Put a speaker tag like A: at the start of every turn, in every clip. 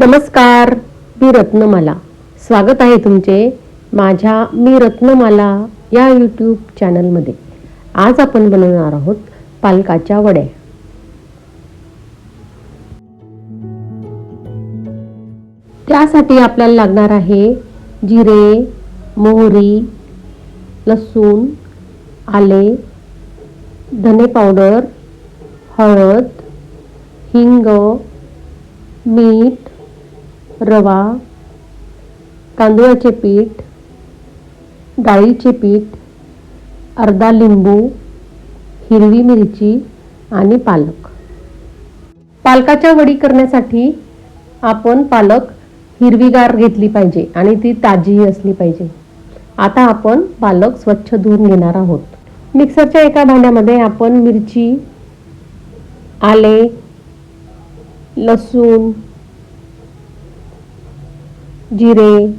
A: नमस्कार मी रत्नमाला. स्वागत आहे तुमचे माझ्या मी रत्नमाला या यूट्यूब चॅनलमध्ये आज आपण बनवणार आहोत पालकाच्या वड्या. त्यासाठी आपल्याला लागणार आहे जिरे मोहरी लसूण आले धने पावडर हळद हिंग मीठ रवा तांदूळाचे पीठ डाळीचे पीठ अर्धा लिंबू हिरवी मिरची आणि पालक. पालकाच्या वडी करण्यासाठी आपण पालक हिरवीगार घेतली पाहिजे आणि ती ताजीही असली पाहिजे. आता आपण पालक स्वच्छ धुवून घेणार आहोत. मिक्सरच्या एका भांड्यामध्ये आपण मिरची आले लसूण जिरे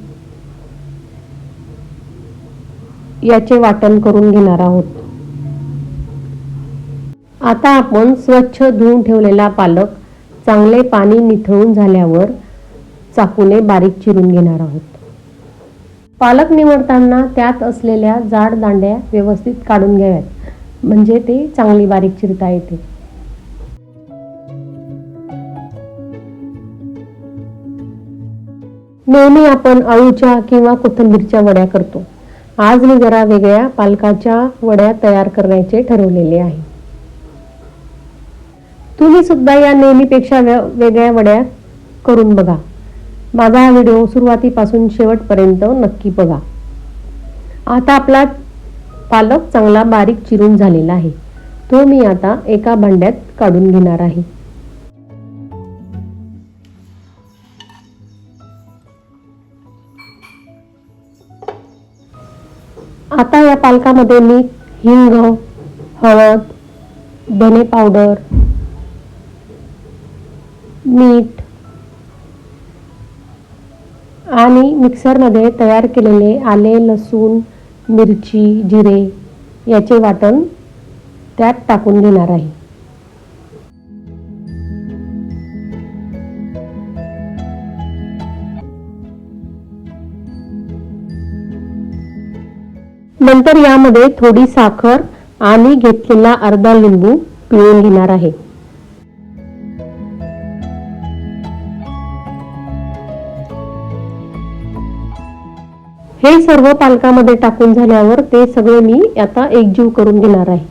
A: याचे वाटण करून घेणार आहोत. आता आपण स्वच्छ धुवून ठेवलेला पालक चांगले पाणी निथळून झाल्यावर चाकूने बारीक चिरून घेणार आहोत. पालक निवडताना त्यात असलेल्या जाड दांड्या व्यवस्थित काढून घ्याव्यात. म्हणजे ते चांगली बारीक चिरता येते. नेहमी आपण अळूच्या किंवा कोथिंबीरच्या वड्या करतो. आज मी जरा वेगळ्या पालकाच्या वड्या तयार करण्याचे ठरवलेले आहे. तुम्ही सुद्धा या नेहमीपेक्षा वेगळ्या वड्या करून बघा. माझा हा व्हिडिओ सुरुवातीपासून शेवटपर्यंत नक्की बघा. आता आपला पालक चांगला बारीक चिरून झालेला आहे. तो मी आता एका भांड्यात काढून घेणार आहे. आता या पालकामध्ये मी हिंग हळद धने पावडर मीठ आणि मिक्सरमध्ये तयार केलेले आले लसूण मिरची जिरे याचे वाटण त्यात टाकून घेणार आहे. नंतर यामध्ये थोडी साखर आणि घेतलेला अर्धा लिंबू पिळून घेणार आहे. हे सर्व पालकामध्ये टाकून झाल्यावर ते सगळे मी आता एकजीव करून घेणार आहे.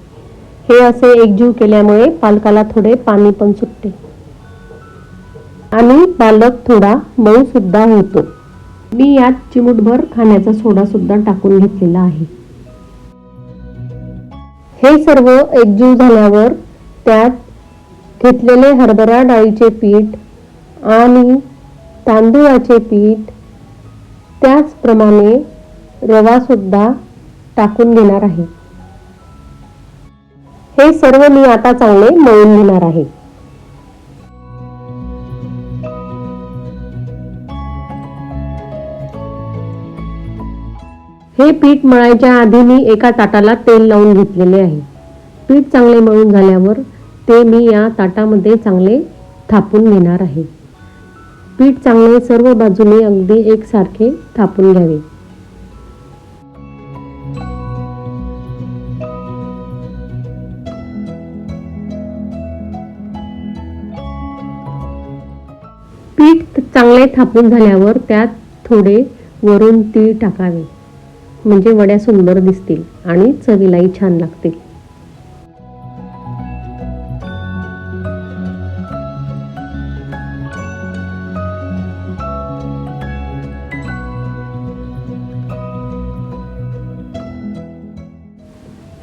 A: हे असे एकजीव केल्यामुळे पालकाला थोडे पाणी पण सुटते. आणि पालक थोडा मऊ सुद्धा होतो. मी यात चिमूटभर खाण्याचा सोडा सुद्धा टाकून घेतलेला आहे. हे सर्व एकजीव झाल्यावर त्यात घेतलेले हरभरा डाळीचे पीठ आणि तांदूळाचे पीठ त्याचप्रमाणे रवासुद्धा टाकून घेणार आहे. हे सर्व मी आता चांगले मळून घेणार आहे. हे पीठ मळायच्या आधी मी एका ताटाला तेल लावून घेतलेले आहे. पीठ चांगले मळून झाल्यावर ते मी या ताटामध्ये चांगले थापून घेणार आहे. पीठ चांगले सर्व बाजूने अगदी एकसारखे थापून घ्यावे. पीठ चांगले थापून झाल्यावर त्यात थोडे वरून तीळ टाकावे. म्हणजे वड्या सुंदर दिसतील आणि चवीलाही छान लागतील.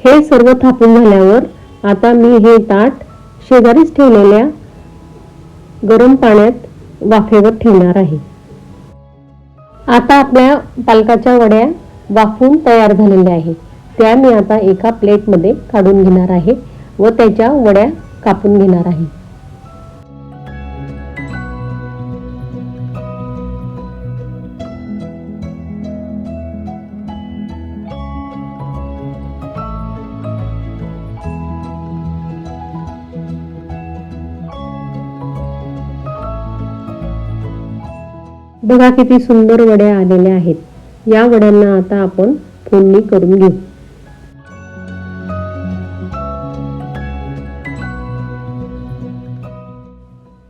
A: हे सर्व थापून झाल्यावर आता मी हे ताट शेजारीच ठेवलेल्या गरम पाण्यात वाफेवर ठेवणार आहे. आता आपल्या पालकाच्या वड्या वाफून तयार झालेले आहे. त्या मी आता एका प्लेटमध्ये काढून घेणार आहे व त्याच्या वड्या कापून घेणार आहे. बघा किती सुंदर वड्या आलेल्या आहेत. या वड्यांना आता आपण फोडणी करून घेऊ.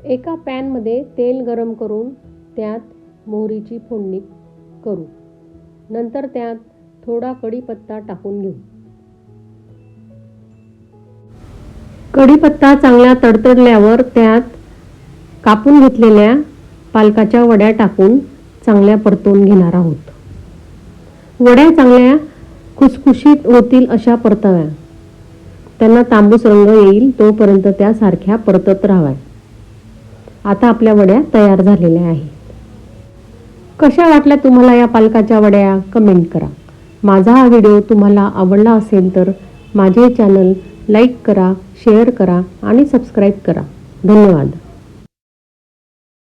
A: एका पॅनमध्ये तेल गरम करून त्यात मोहरीची फोडणी करू. नंतर त्यात थोडा कढीपत्ता टाकून घेऊ. कढीपत्ता चांगला तडतडल्यावर त्यात कापून घेतलेल्या पालकाच्या वड्या टाकून चांगल्या परतवून घेणार आहोत. वड्या चांगल्या खुसखुशीत होतील अशा परताव्या. त्यांना तांबूस रंग येईल तोपर्यंत त्या सारख्या परतत राहाव्या आता आपल्या वड्या तयार झालेल्या आहेत. कशा वाटल्या तुम्हाला या पालकाच्या वड्या? कमेंट करा. माझा हा व्हिडिओ तुम्हाला आवडला असेल तर माझे चॅनल लाईक करा शेअर करा आणि सबस्क्राईब करा. धन्यवाद.